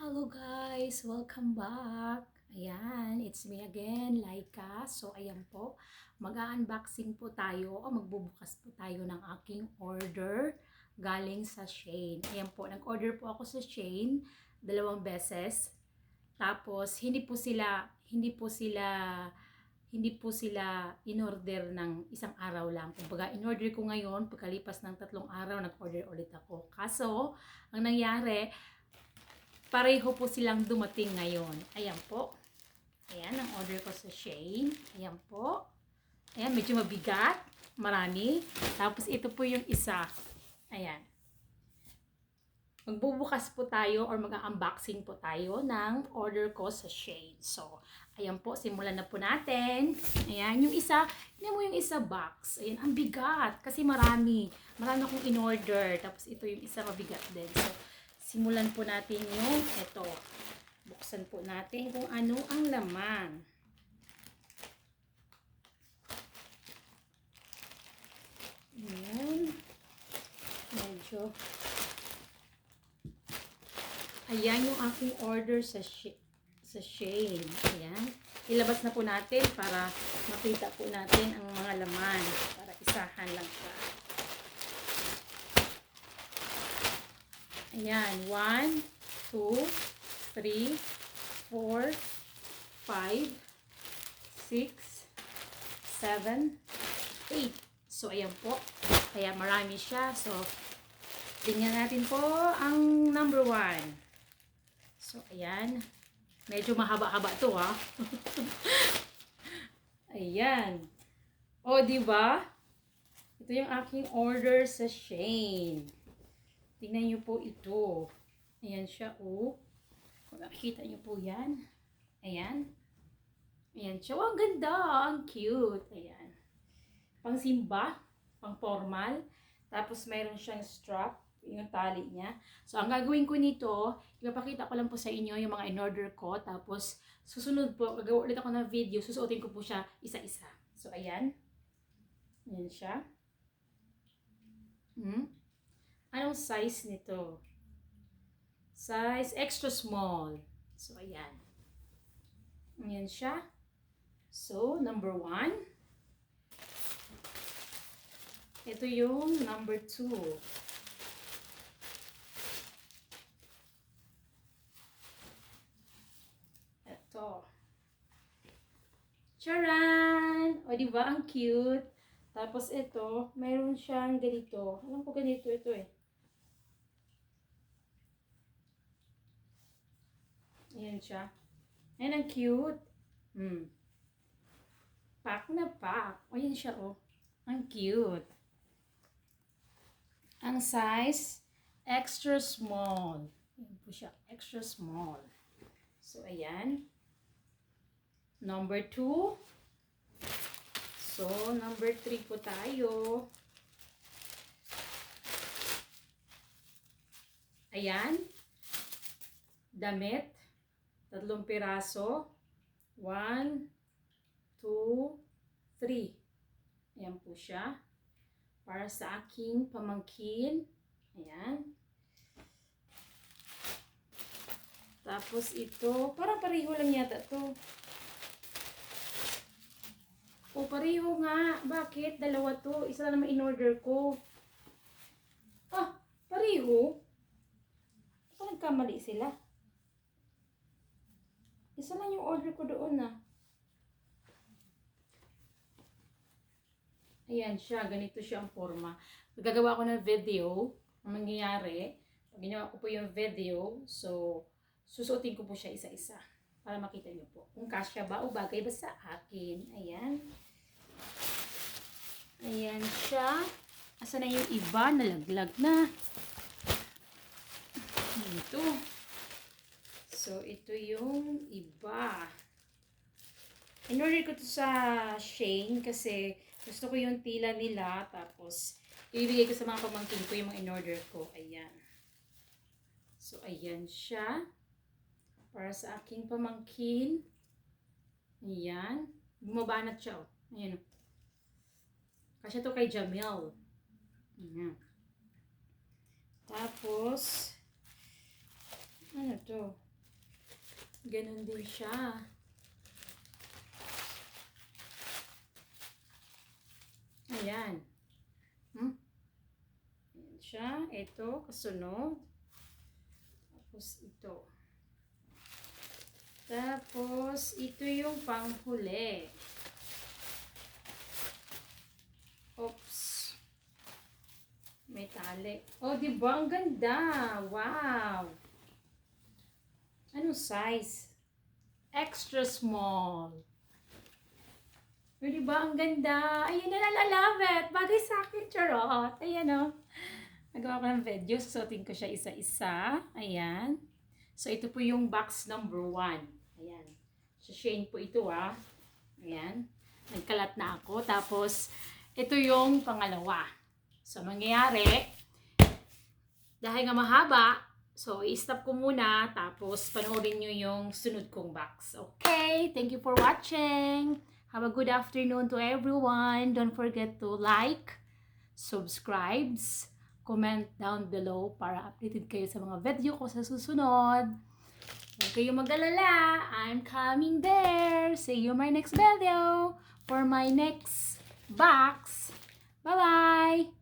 Hello guys! Welcome back! Ayan, it's me again, Laika. So, ayan po, mag-unboxing po tayo o magbubukas po tayo ng aking order galing sa Shane. Ayan po, nag-order po ako sa Shane dalawang beses. Tapos, hindi po sila, hindi po sila, hindi po sila in-order ng isang araw lang. Kumbaga, in-order ko ngayon, pagkalipas ng tatlong araw, nag-order ulit ako. Kaso, ang nangyari, pareho po silang dumating ngayon. Ayan po. Ayan, ang order ko sa Shane. Ayan po. Ayan, medyo mabigat. Marami. Tapos ito po yung isa. Ayan. Magbubukas po tayo or mag-unboxing po tayo ng order ko sa Shane. So, ayan po, simulan na po natin. Ayan, yung isa, hindi mo yung isa box. Ayan, ang bigat. Kasi marami. Marami akong in-order. Tapos ito yung isa mabigat din. So, simulan po natin yung ito. Buksan po natin kung ano ang laman. Ayan. Medyo. Ayan yung aking order sa sa Shane. Ayan. Ilabas na po natin para makita po natin ang mga laman. Para isahan lang siya. Ayan. 1, 2, 3, 4, 5, 6, 7, 8. So, ayan po. Kaya marami siya. So, tingnan natin po ang number 1. So, ayan. Medyo mahaba-haba to, ha? ayan. O, di ba? Ito yung aking order sa Shane. Tingnan niyo po ito. Ayan siya, oh. Kung nakikita niyo po yan. Ayan. Ayan siya. Oh, ang ganda. Ang cute. Ayan. Pang simba. Pang formal. Tapos mayroon siyang strap. Yung tali niya. So, ang gagawin ko nito, ipapakita ko lang po sa inyo yung mga in-order ko. Tapos, susunod po, gagawa ulit ako ng video. Susuotin ko po siya isa-isa. So, ayan. Ayan siya. Hmm? Anong size nito? Size extra small. So, ayan. Ayan siya. So, number one. Ito yung number two. Ito. Charan! O, di ba? Ang cute. Tapos ito, mayroon siyang ganito. Alam ko ganito ito eh. Ayan siya. Ayan, ang cute. Hmm. Pack na pack. O, yan siya, oh. Ang cute. Ang size, extra small. Ayan po siya, extra small. So, ayan. Number two. So, number three po tayo. Ayan. Damit. Tatlong piraso. One, two, three. Ayan po siya. Para sa aking pamangkin. Ayan. Tapos ito, parang pareho lang yata to. O, pareho nga. Bakit? Dalawa to. Isa lang naman in-order ko. Ah, pareho? Saan nagkamali sila? Isa lang yung order ko doon ah. Ayan siya. Ganito siya ang forma. Gagawa ko ng video. Ang mangyayari, ginawa ko po yung video, so, susuotin ko po siya isa-isa para makita niyo po kung kasya ba o bagay ba sa akin. Ayan. Ayan siya. Asa na yung iba? Nalaglag na. Ito. So, ito yung iba. In-order ko to sa Shane kasi gusto ko yung tila nila. Tapos, ibibigay ko sa mga pamangkin ko yung mga in-order ko. Ayan. So, ayan siya para sa aking pamangkin. Ayan. Bumabanat siya. Oh. Ayan. oh. Kasi to kay Jamil. Ayan. Tapos, ano to? Ganon din siya. Ayan. Hmm? Ayan siya. Ito, kasunod. Tapos ito. Tapos, ito yung panghuli. Oops. May tali. Oh, di ba? Ang ganda. Wow. Anong size? Extra small. Oh, di ba? Ang ganda. Ayun na, I love it. Bagay sa akin, charot. Ayan, oh. Nagawa ko ng video. Susutin ko siya isa-isa. Ayan. So, ito po yung box number one. Ayan. Sa Shane po ito, ah. Ayan. Nagkalat na ako. Tapos, ito yung pangalawa. So, mangyayari, dahil nga mahaba, so, i-stop ko muna, tapos panoorin nyo yung sunod kong box. Okay, thank you for watching. Have a good afternoon to everyone. Don't forget to like, subscribes, comment down below para updated kayo sa mga video ko sa susunod. Huwag kayong mag-alala. I'm coming there. See you my next video for my next box. Bye-bye!